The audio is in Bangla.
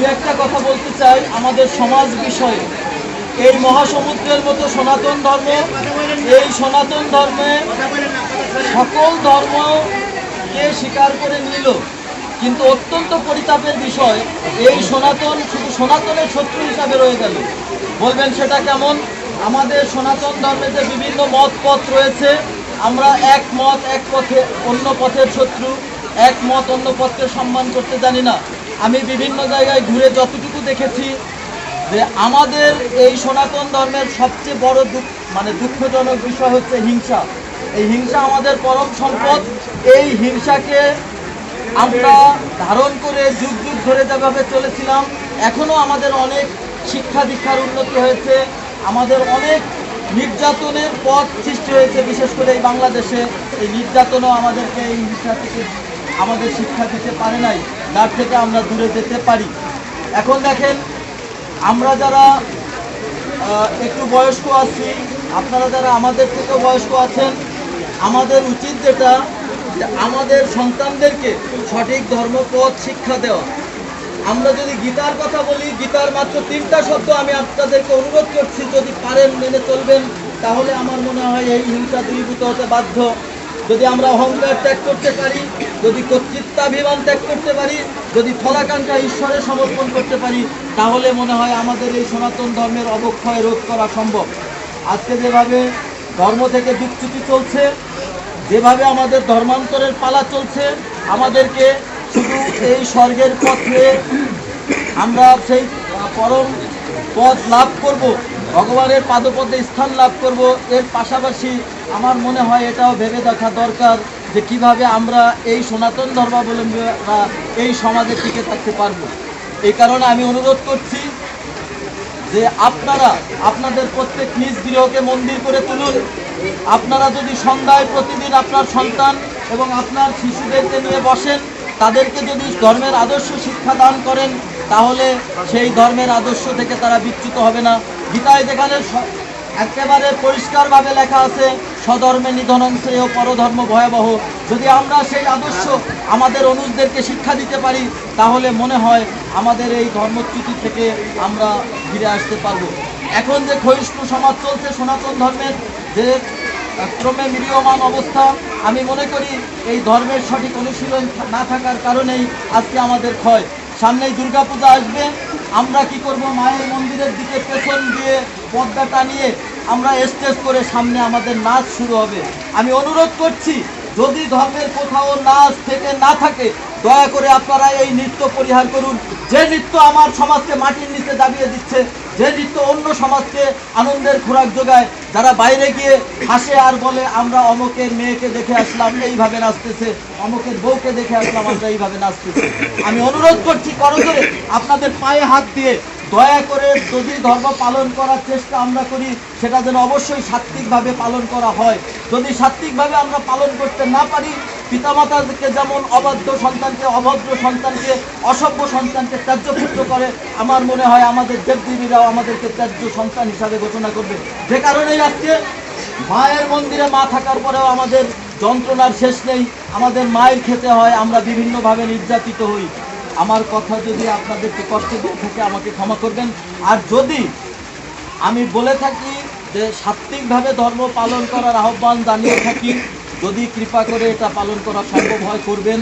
দু একটা কথা বলতে চাই আমাদের সমাজ বিষয়ে। এই মহাসমুদ্রের মতো সনাতন ধর্ম, এই সনাতন ধর্মে সকল ধর্মকে স্বীকার করে নিল? কিন্তু অত্যন্ত পরিতাপের বিষয়, এই সনাতন শুধু সনাতনের শত্রু হিসাবে রয়ে গেল। বলবেন সেটা কেমন? আমাদের সনাতন ধর্মে যে বিভিন্ন মত পথ রয়েছে, আমরা এক মত এক পথে অন্য পথের শত্রু, এক মত অন্য পথকে সম্মান করতে জানি না। আমি বিভিন্ন জায়গায় ঘুরে যতটুকু দেখেছি যে আমাদের এই সনাতন ধর্মের সবচেয়ে বড় দুঃখ মানে দুঃখজনক বিষয় হচ্ছে হিংসা। এই হিংসা আমাদের পরম সম্পদ। এই হিংসাকে আমরা ধারণ করে যুগ যুগ ধরে যেভাবে চলেছিলাম এখনও আমাদের অনেক শিক্ষা দীক্ষার উন্নতি হয়েছে। আমাদের অনেক নির্যাতনের পথ সৃষ্টি হয়েছে, বিশেষ করে এই বাংলাদেশে। এই নির্যাতনও আমাদেরকে এই হিংসা থেকে, আমাদের শিক্ষা দিতে পারে নাই। যার থেকে আমরা দূরে যেতে পারি। এখন দেখেন, আমরা যারা একটু বয়স্ক আছি, আপনারা যারা আমাদের থেকেও বয়স্ক আছেন, আমাদের উচিত যেটা আমাদের সন্তানদেরকে সঠিক ধর্মপথ শিক্ষা দেওয়া। আমরা যদি গীতার কথা বলি, গীতার মাত্র তিনটা শব্দ আমি আপনাদেরকে অনুরোধ করছি, যদি পারেন মেনে চলবেন, তাহলে আমার মনে হয় এই হিংসা দূরীভূত হতে বাধ্য। যদি আমরা অহংকার ত্যাগ করতে পারি, যদি কর্তৃত্বাভিমান ত্যাগ করতে পারি, যদি ফলাকাঙ্ক্ষা ঈশ্বরে সমর্পণ করতে পারি, তাহলে মনে হয় আমাদের এই সনাতন ধর্মের অবক্ষয় রোধ করা সম্ভব। আজকে যেভাবে ধর্ম থেকে বিচ্যুতি চলছে, যেভাবে আমাদের ধর্মান্তরের পালা চলছে, আমাদেরকে শুধু এই স্বর্গের পথে আমরা সেই পরম পথ লাভ করব। ভগবানের পাদপদে স্থান লাভ করব। এর পাশাপাশি আমার মনে হয় এটাও ভেবে দেখা দরকার যে কীভাবে আমরা এই সনাতন ধর্মাবলম্বীরা এই সমাজে টিকে থাকতে পারব। এই কারণে আমি অনুরোধ করছি যে আপনারা, আপনাদের প্রত্যেক নিজ গৃহকে মন্দির করে তুলুন। আপনারা যদি সন্ধ্যায় প্রতিদিন আপনার সন্তান এবং আপনার শিশুদেরকে নিয়ে বসেন, তাদেরকে যদি ধর্মের আদর্শ শিক্ষা দান করেন তাহলে সেই ধর্মের আদর্শ থেকে তারা বিচ্যুত হবে না। গীতায় যেখানে একেবারে পরিষ্কারভাবে লেখা আছে স্বধর্মে নিধনং শ্রেয় পরধর্ম ভয়াবহ। যদি আমরা সেই আদর্শ আমাদের অনুজদেরকে শিক্ষা দিতে পারি, তাহলে মনে হয় আমাদের এই ধর্মচ্যুতি থেকে আমরা ফিরে আসতে পারব। এখন যে ক্ষয়িষ্ণু সমাজ চলছে, সনাতন ধর্মের যে ক্রমে মিলিয়মান অবস্থা, আমি মনে করি এই ধর্মের সঠিক অনুশীলন না থাকার কারণেই আজকে আমাদের ক্ষয়। সামনেই দুর্গাপূজা আসবে। আমরা কি করব? মায়ের মন্দিরের দিকে পেছন দিয়ে পর্দা টানিয়ে আমরা স্টেজ করে সামনে আমাদের নাচ শুরু হবে। আমি অনুরোধ করছি, যদি ধর্মের কোথাও নাচ থেকে না থাকে, দয়া করে আপনারা এই নৃত্য পরিহার করুন। যে নৃত্য আমার সমাজকে মাটির নিচে দাবিয়ে দিচ্ছে যে নৃত্য অন্য সমাজকে আনন্দের খোরাক যোগায়, যারা বাইরে গিয়ে হাসে আর বলে, আমরা অমকের মেয়েকে দেখে আসলাম, এইভাবে নাচতেছে। অমকের বউকে দেখে আসলাম, আমরা এইভাবে নাচতেছি। আমি অনুরোধ করছি করজোরে আপনাদের পায়ে হাত দিয়ে দয়া করে যদি ধর্ম পালন করার চেষ্টা আমরা করি, সেটা যেন অবশ্যই সাত্বিকভাবে পালন করা হয়। যদি সাত্বিকভাবে আমরা পালন করতে না পারি পিতামাতাকে যেমন অবাধ্য সন্তানকে, অভদ্র সন্তানকে, অসভ্য সন্তানকে ত্যায্যপুত্র করে, আমার মনে হয় আমাদের দেবদেবীরাও আমাদেরকে ত্যায্য সন্তান হিসাবে ঘোষণা করবে। যে কারণেই আজকে মায়ের মন্দিরে মা থাকার পরেও আমাদের যন্ত্রণার শেষ নেই। আমাদের মায়ের খেতে হয়, আমরা বিভিন্নভাবে নির্যাতিত হই। আমার কথা যদি আপনাদেরকে কষ্ট দিয়ে থাকে, আমাকে ক্ষমা করবেন। আর যদি আমি বলে থাকি যে সাত্বিকভাবে ধর্ম পালন করার আহ্বান জানিয়ে থাকি যদি কৃপা করে এটা পালন করা সম্ভব হয় করবেন।